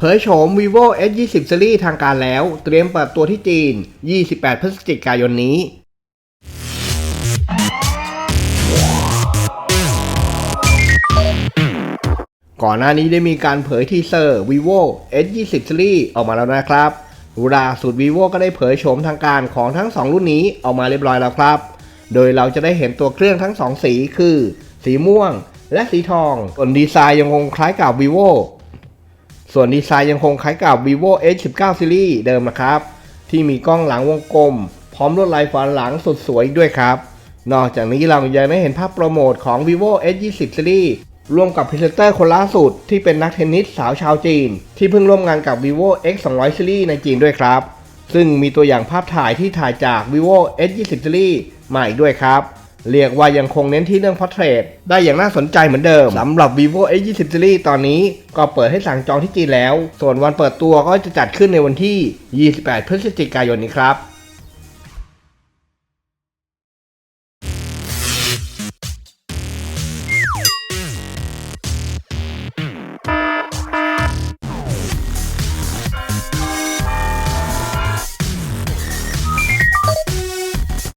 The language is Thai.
เผยโฉม vivo S 2 0 series ทางการแล้ว เตรียมเปิดตัวที่จีน 28 พฤศจิกายนนี้ ก่อนหน้านี้ได้มีการเผยทีเซอร์ vivo S 2 0 series ออกมาแล้วนะครับล่าสุด vivo ก็ได้เผยโฉมทางการของทั้ง 2 รุ่นนี้ออกมาเรียบร้อยแล้วครับ โดยเราจะได้เห็นตัวเครื่องทั้ง 2 สีคือ สีม่วง และสีทองส่วนดีไซน์ยังคงคล้ายกับ vivo ส่วนดีไซน์ยังคงคล้ายกับ vivo S 1 9 series เดิมนะครับ ที่มีกล้องหลังวงกลม พร้อมลวดลายฝาหลังสุดสวยด้วยครับ นอกจากนี้เรายังได้เห็นภาพโปรโมทของ vivo S 2 0 series ร่วมกับพรีเซนเตอร์คนล่าสุดที่เป็นนักเทนนิสสาวชาวจีน ที่เพิ่งร่วมงานกับ vivo X 2 0 0 series ในจีนด้วยครับ ซึ่งมีตัวอย่างภาพถ่ายที่ถ่ายจาก vivo S 2 0 series มาอีกด้วยครับ เรียกว่ายังคงเน้นที่เรื่องพอร์เทรตได้อย่างน่าสนใจเหมือนเดิมสำหรับ vivo X 2 0 series ตอนนี้ก็เปิดให้สั่งจองที่จีนแล้ว ส่วนวันเปิดตัวก็จะจัดขึ้นในวันที่ 28 พฤศจิกายนนี้ครับ